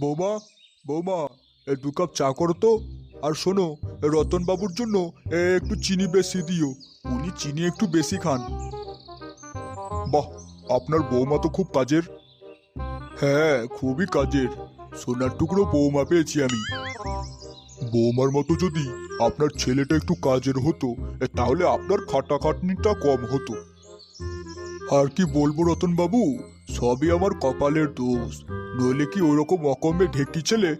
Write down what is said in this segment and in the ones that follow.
বৌমা বৌমা এ দু কাপ চা করো তো। আর শোনো রতন বাবুর জন্য একটু চিনি বেশি দিও। উনি চিনি একটু বেশি খান। বাহ, আপনার বৌমা তো খুব কাজের। হ্যাঁ খুবই কাজের। সোনার টুকরো বৌমা পেয়েছি আমি। বৌমার মতো যদি আপনার ছেলেটা একটু কাজের হতো তাহলে আপনার খাটাখাটনিটা কম হতো। আর কি বলব রতন বাবু সবই আমার কপালের দোষ। নইলে কি ওইরকম অকমে ঢেকি ছেলে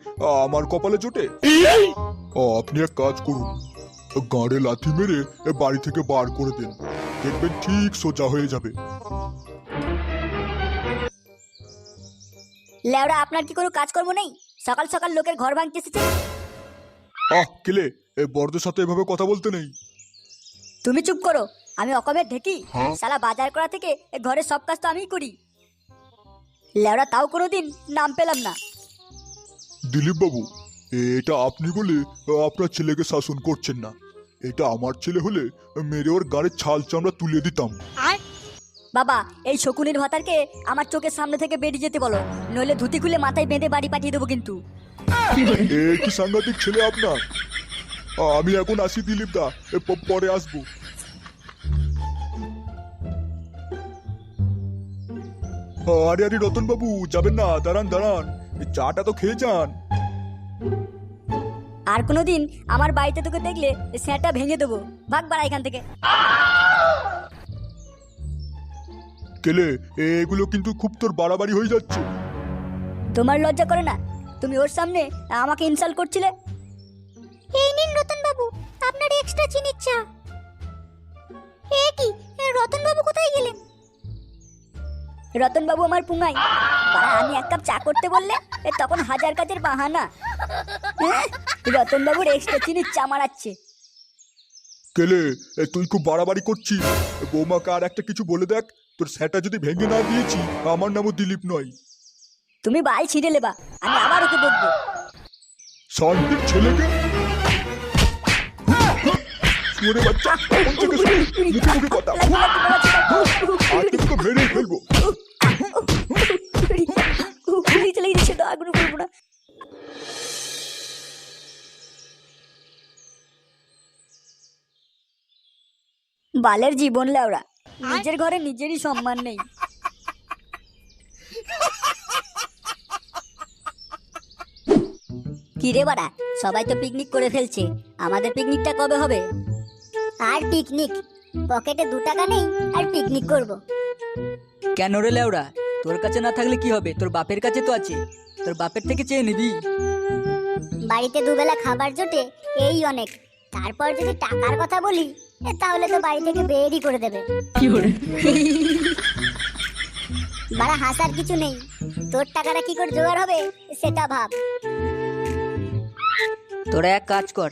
আমার কপালে জোটে? আপনি এক কাজ করুন গাঁড়ে লাথি মেরে বাড়ি থেকে বার করে দেন। দেখবেন ঠিক সোজা হয়ে যাবে। লেওরা আপনার কি কোনো কাজকর্ম নেই? সকাল সকাল লোকের ঘর ভাঙতে এসেছে। আহ কেলে এ বড়দের সাথে এভাবে কথা বলতে নেই। তুমি চুপ করো আমি অকমের ঢেকি। হ্যাঁ? সালা বাজার করা থেকে এ ঘরের সব কাজ তো আমিই করি। লেওরা তাও কোনোদিন নাম পেলাম না। দিলীপ বাবু এটা আপনি বলে আপনার ছেলেকে শাসন করছেন না। এটা আমার ছেলে হলে মেরে ওর গাড়ির ছাল চামড়া তুলে দিতাম। বাবা এই শকুনির ভাতারকে আমার চোখের সামনে থেকে বেরিয়ে যেতে বলো নইলে ধুতি খুলে মাথায় বেঁধে বাড়ি পাঠিয়ে দেবো কিন্তু। এ কি সাংঘাতিক ছেলে আপনার? আমি এখন আসি দিলীপ দা পরে আসব। আরে আরে রতন বাবু যাবেন না দাঁড়ান দাঁড়ান। এই চাটা তো খেয়ে যান। আর কোনোদিন আমার বাড়িতে তোকে দেখলে স্যাঁটা ভেঙে দেবো। ভাগ বাড়া এখান থেকে। কেলে এগুলো কিন্তু খুব তোর বাড়াবাড়ি হয়ে যাচ্ছে। তোমার লজ্জা করে না? তুমি ওর সামনে আমাকে ইনসাল্ট করছিলে? এই নিন রতন বাবু আপনার এক্সট্রা চিনির চা। এ কি রতন বাবু কোথায় গেলেন? রতন বাবু আমার পুঙ্গাই আমি এক কাপ চা করতে বললে এ তখন হাজার কাজের বাহানা। রতন বাবুর এক্সট্রা চিনির চা মারাচ্ছে। কেলে এ তুই খুব বাড়াবাড়ি করছিস। বৌমাকে আর একটা কিছু বলে দেখ তোর স্যাটা যদি ভেঙে না দিয়েছি আমার নামও দিলীপ নয়। তুমি বাল ছিঁড়ে লেবা আমি আবার ওকে বকবো। শান্তির ছেলেকে শুয়োরে বাচ্চা কোন থেকে? মুখে মুখে কথা। আজকে তোকে মেরেই ফেলব। তো বালের জীবন লেওরা নিজের ঘরে নিজেরই সম্মান নেই। কিরে বাড়া, সবাই তো পিকনিক করে ফেলছে। আমাদের পিকনিকটা কবে হবে? আর পিকনিক পকেটে দু টাকা নেই আর পিকনিক করব। কেন রে লেওড়া তোর কাছে না থাকলে কি হবে? তোর বাপের কাছে তো আছে। তোর বাপের থেকে চেয়ে নিবি। বাড়িতে দুবেলা খাবার জোটে এই অনেক। তারপর যদি টাকার কথা বলি তাহলে তো বাড়ি থেকে বেরই করে দেবে। বাড়া হাসার কিছু নেই। তোর টাকাটা কি করে জোগাড় হবে সেটা ভাব। তোরা এক কাজ কর।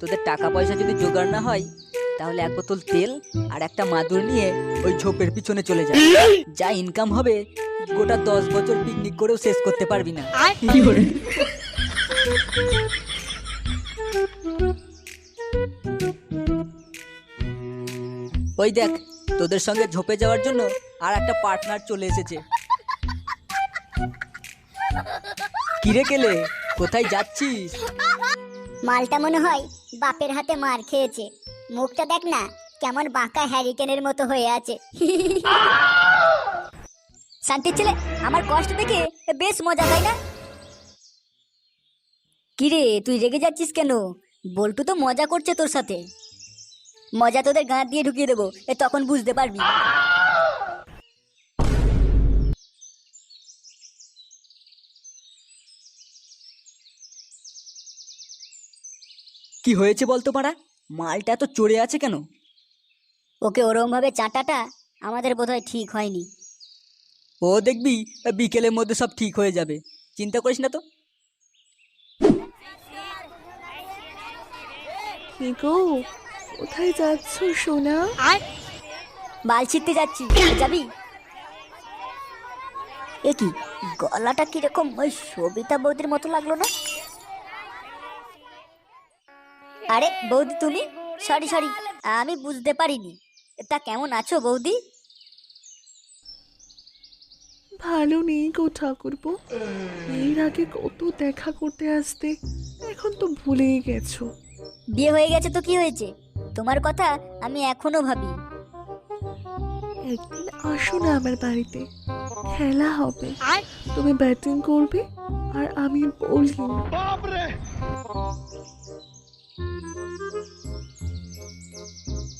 তোদের টাকা পয়সা যদি জোগাড় না হয় তাহলে এক বোতল তেল আর একটা মাদুর নিয়ে ওই ঝোপের পিছনে চলে যা। যা ইনকাম হবে গোটা দশ বছর পিকনিক করেও শেষ করতে পারবি না। ওই দেখ তোদের সঙ্গে ঝোপে যাওয়ার জন্য আর একটা পার্টনার চলে এসেছে। কিরে কেলে কোথায় যাচ্ছিস? মালটা মনে হয় বাপের হাতে মার খেয়েছে। মুখটা দেখ না, কেমন বাঁকা হ্যারিকেনের মতো হয়ে আছে। শান্তির ছেলে, আমার কষ্ট দেখে বেশ মজা, তাই না? কিরে, তুই রেগে যাচ্ছিস কেন? বল্টু তো মজা করছে তোর সাথে। মজা তোদের গাঁ দিয়ে ঢুকিয়ে দেবো, এ তখন বুঝতে পারবি। কি হয়েছে বলতো পাড়া মালটা তো চড়ে আছে কেন? ওকে ওরম ভাবে চাটাটা আমাদের বোধহয় ঠিক হয়নি। ও দেখবি বিকেলের মধ্যে সব ঠিক হয়ে যাবে। চিন্তা করিস না তো। কোথায় যাচ্ছ সোনা? আর বাল ছিটতে যাচ্ছি। যাবি? এ কি গলাটা কীরকম ওই সবিতা বৌদির মতো লাগল না? আরে বৌদি তুমি? সরি সরি আমি বুঝতে পারিনি। তা কেমন আছো বৌদি? ভালো নেই গো ঠাকুরপো। এর আগে কত দেখা করতে আসতে এখন তো ভুলেই গেছো। বিয়ে হয়ে গেছে তো কি হয়েছে? তোমার কথা আমি এখনও ভাবি। একদিন আসো না আমার বাড়িতে খেলা হবে। তুমি ব্যাটিং করবে আর আমি বোলিং।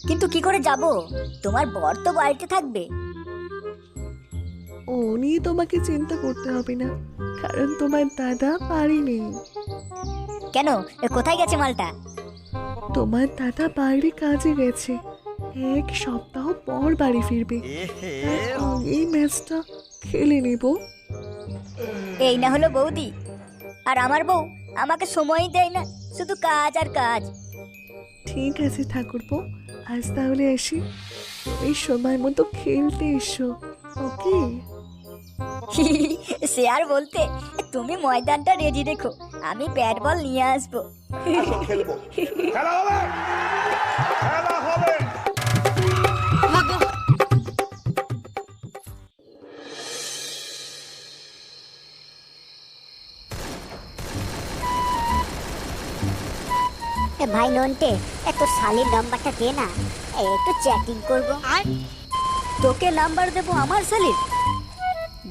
কিন্তু কি করে যাব? তোমার বর তো বাড়িতে থাকবে। ও নিয়ে তোমাকে চিন্তা করতে হবে না কারণ তোমার দাদা বাড়ি নেই। কেন? এ কোথায় গেছে মালটা? তোমার দাদা বাইরে কাজে গেছে। এক সপ্তাহ পর বাড়ি ফিরবে। এই ম্যাচটা খেলে নেব। এই না হলো বৌদি। আর আমার বউ আমাকে সময়ই দেয় না। শুধু কাজ আর কাজ। ঠিক আছে ঠাকুরপো আজ তাহলে আসি। এই সময় মতো খেলতে এসো ওকে? সে আর বলতে তুমি ময়দানটা রেডি রেখো আমি ব্যাট বল নিয়ে আসব। খেলব। খেলা হবে! ভাই নন্টে এত শালির নাম্বারটা দে না। একটু চ্যাটিং করব। তোকে নাম্বার দেবো আমার শালির।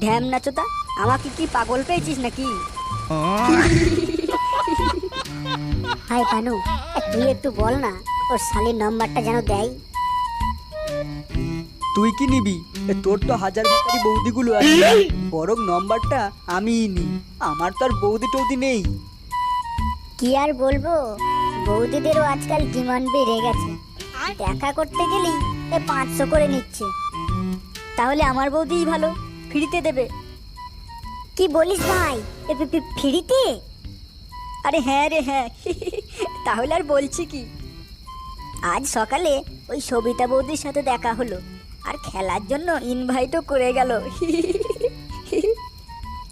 ঢ্যাম নাচোতা আমাকে কি পাগল পেয়েছিস নাকি? হাই পানু তুই একটু বল না ওর শালির নাম্বারটা যেন দেয়। তুই কি নিবি? তোর তো হাজার ভাতারি বৌদিগুলো আছে। বরং নম্বরটা আমিই নি আমার তো আর বৌদি টৌদি নেই। কি আর বলব? বৌদিদেরও আজকাল ডিমান্ড বেড়ে গেছে। দেখা করতে গেলেই পাঁচশো করে নিচ্ছে। তাহলে আমার বৌদিই ভালো, ফ্রিতে দেবে। কি বলিস ভাই ফ্রিতে? আরে হ্যাঁ রে হ্যাঁ। তাহলে আর বলছি কি? আজ সকালে ওই সবিতা বৌদির সাথে দেখা হলো, আর খেলার জন্য ইনভাইটও করে গেল।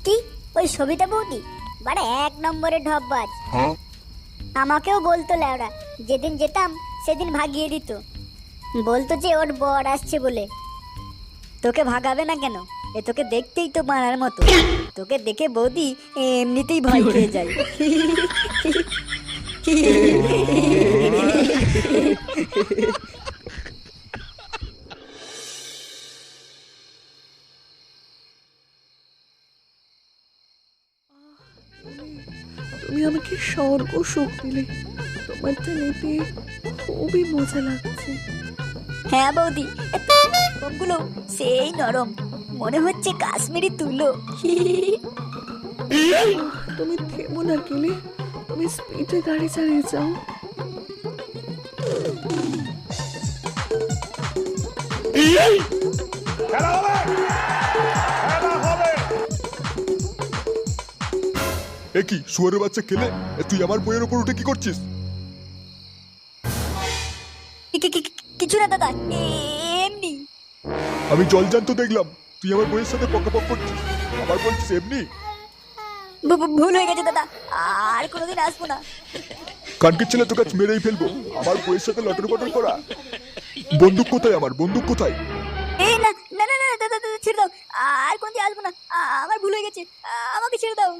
কি? ওই সবিতা বৌদি? বাড়া এক নম্বরে ঢপবাজ আমাকেও বলতো ল্যাওড়া যেদিন যেতাম সেদিন ভাগিয়ে দিত। বলতো যে ওর বর আসছে বলে। তোকে ভাগাবে না কেন? এ তোকে দেখতেই তো মারার মতো। তোকে দেখে বৌদি এমনিতেই ভয় খেয়ে যায়। তুমি আমাকে স্বর্গ সুখ দিলে। তোমারটা নিতে খুবই মজা লাগছে। হ্যাঁ বৌদি সবগুলো সেই নরম। মনে হচ্ছে কাশ্মীরি তুলো। তুমি থেমো না গেলে। তুমি স্পিডে গাড়ি চালিয়ে যাও। এ কি? শুয়ারের বাচ্চা খেলে? তুই আমার বইয়ের উপর উঠে কি করছিস? কিছু না দাদা এমনি। আমি জলজান্ত দেখলাম। তুই আমার বইয়ের সাথে পকাপক করছিস? আবার বলছিস এমনি? ভুল হয়ে গেছে দাদা আর কোনোদিন আসব না। কানকে ছেলে তোকে মেরেই ফেলব। আমার বইয়ের সাথে লটর পটর করা। বন্দুক কোথায় আমার? বন্দুক কোথায়? এই না না না না দাদা দাদা ছেড়ে দাও। আর কোনদিন আসব না। আমার ভুল হয়ে গেছে। আমাকে ছেড়ে দাও।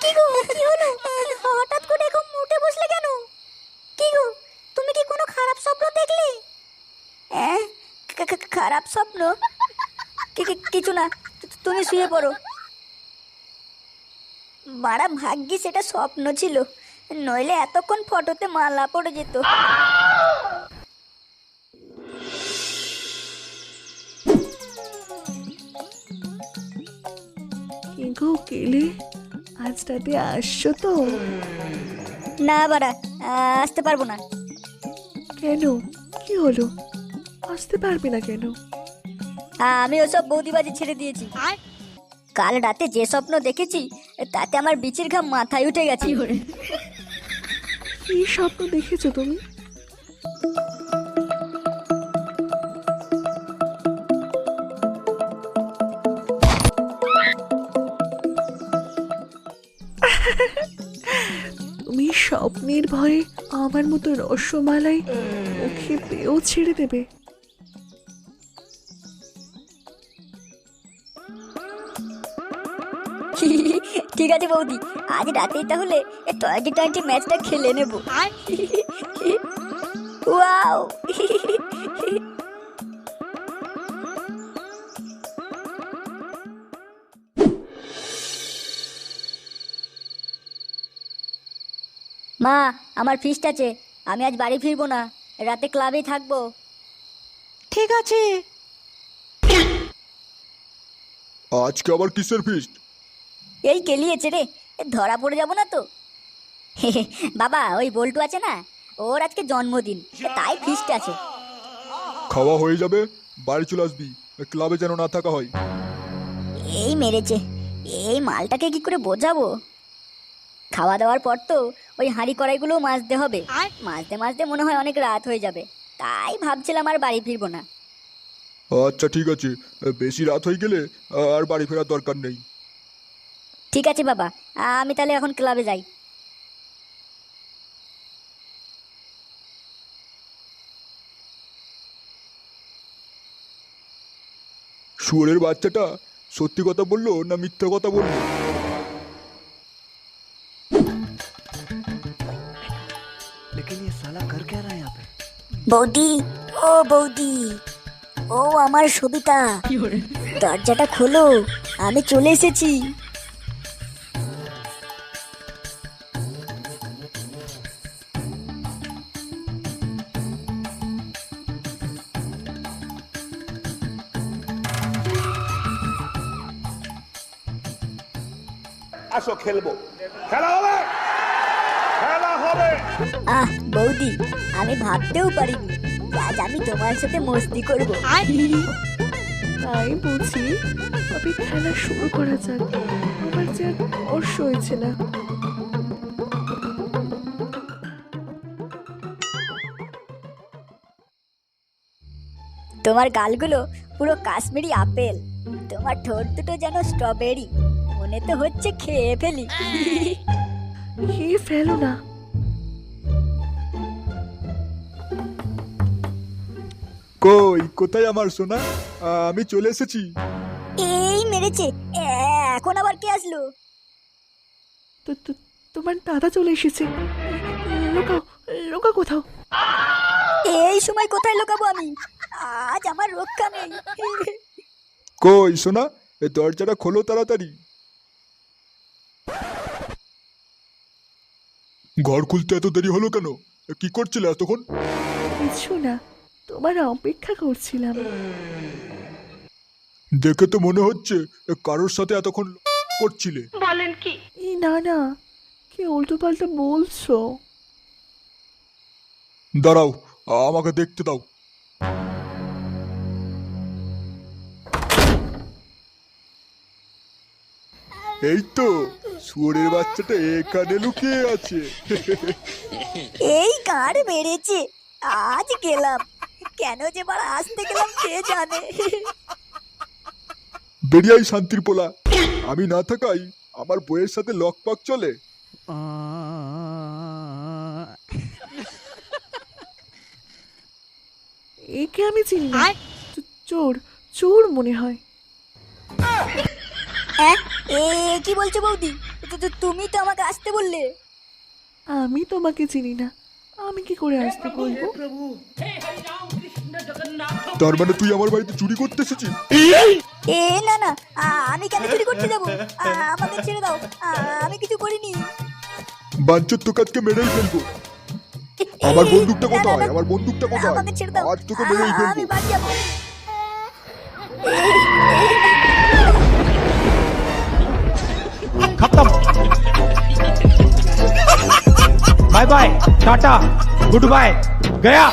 কি হঠাৎ করে এরকম বসলে কেন কি গো তুমি কি কোনো খারাপ স্বপ্ন দেখলে খারাপ স্বপ্ন কিছু না তুমি শুয়ে পড়ো বাড়া ভাগ্যি সেটা স্বপ্ন ছিল নইলে এতক্ষণ ফটোতে মালা পড়ে যেত কি গো গেলে আজ রাতে আসছো তো। না বাড়া আসতে পারব না। কেন? কি হলো? আসতে পারবে না কেন? আমি ওসব বৌদিবাজি ছেড়ে দিয়েছি। কাল রাতে যে স্বপ্ন দেখেছি তাতে আমার বিচির ঘাম মাথায় উঠে গেছে। কি স্বপ্ন দেখেছ তুমি? ভয়ে আমার মতো রসমালাই মুখে পেয়েও ছেড়ে দেবে। ঠিক আছে বৌদি আজ রাতেই তাহলে টোয়েন্টি টোয়েন্টি ম্যাচটা খেলে নেব। ওয়াও মা আমার ফিস্ট আছে। আমি আজ বাড়ি ফিরবো না। রাতে ক্লাবেই থাকব। ঠিক আছে। আজকে আবার কিসের ফিস্ট এই কেলিয়েছে রে। ধরা পড়ে যাব না তো। বাবা ওই বল্টু আছে না? ওর আজকে জন্মদিন। তাই ফিস্ট আছে। খাওয়া হয়ে যাবে। বাড়ি চলে আসবি। ক্লাবে যেন না থাকা হয়। এই মেরেছে। এই মালটাকে কি করে বোঝাবো? খাওয়া দাওয়ার পর তো ওই হাঁড়ি কড়াইগুলো মাজতে হবে। মাজতে মাজতে মনে হয় অনেক রাত হয়ে যাবে। তাই ভাবছিলাম আর বাড়ি ফিরবো না। আচ্ছা ঠিক আছে। বেশি রাত হয়ে গেলে আর বাড়ি ফেরার দরকার নেই। ঠিক আছে বাবা আমি তাহলে এখন ক্লাবে যাই। শুয়োরের বাচ্চাটা সত্যি কথা বলল না মিথ্যা কথা বলল? বৌদি ও বৌদি ও আমার সবিতা। দরজাটা খোলো আমি চলে এসেছি। আসো খেলব। খেলা হবে খেলা হবে? আহ বৌদি আমি ভাবতেও পারিনি। আজ আমি তোমার সাথে মস্তি করব। তাই বুঝি তবে খেলা শুরু করা যাক। আমার যে আর অর্শ হয়েছে না। তোমার গালগুলো পুরো কাশ্মীরি আপেল। তোমার ঠোঁট দুটো যেন স্ট্রবেরি মনে তো হচ্ছে খেয়ে ফেলি। খেয়ে ফেলো না। কই কোথায় আমার সোনা? আমি চলে এসেছি। এই মেরেছে। এখন আবার কে আসলো? তোমার দাদা চলে এসেছে। লোকাও লোকা কোথাও। এই সময় কোথায় লুকাবো আমি? আজ আমার রক্ষা নেই। কই সোনা? দরজাটা খোলো তাড়াতাড়ি। ঘর খুলতে এত দেরি হলো কেন? কি করছিলে এতক্ষণ? কিছু না তোমার অপেক্ষা করছিলাম। দেখে তো মনে হচ্ছে কারোর সাথে এতক্ষণ করছিলে। বলেন এই না না কি উল্টো পাল্টা বলছো? দাঁড়াও আমাকে দেখতে দাও। এই তো শুয়োরের বাচ্চাটা এখানে লুকিয়ে আছে। এই কার মেরেছে? আজ গেলাম। কেন যে বার আসতে গেলাম কে জানে? বেরিয়াই শান্তির পোলা। আমি না থাকাই আমার বইয়ের সাথে লকপাক চলে। একে আমি চিনি না। চো- চোর চোর মনে হয়। হ্যাঁ? এ কি বলছো বৌদি? তো- তো তুমি তো আমাকে আসতে বললে। আমি তোমাকে চিনি না। আমি কি করে আসতে বলব? তার মানে তুই আমার বাড়িতে চুরি করতে এসেছিস? এ না না আমি কেন চুরি করতে যাব? আমাকে ছেড়ে দাও। আমি কিছু করিনি। বাঞ্চত তো কাজকে মেরেই ফেলব। আমার বন্দুকটা কোথায়? আমার বন্দুকটা কোথায়? আমাকে ছেড়ে দাও। আজ তোকে মেরেই ফেলব। আমি বাড়ি খতম। Bye bye tata good bye Gaya.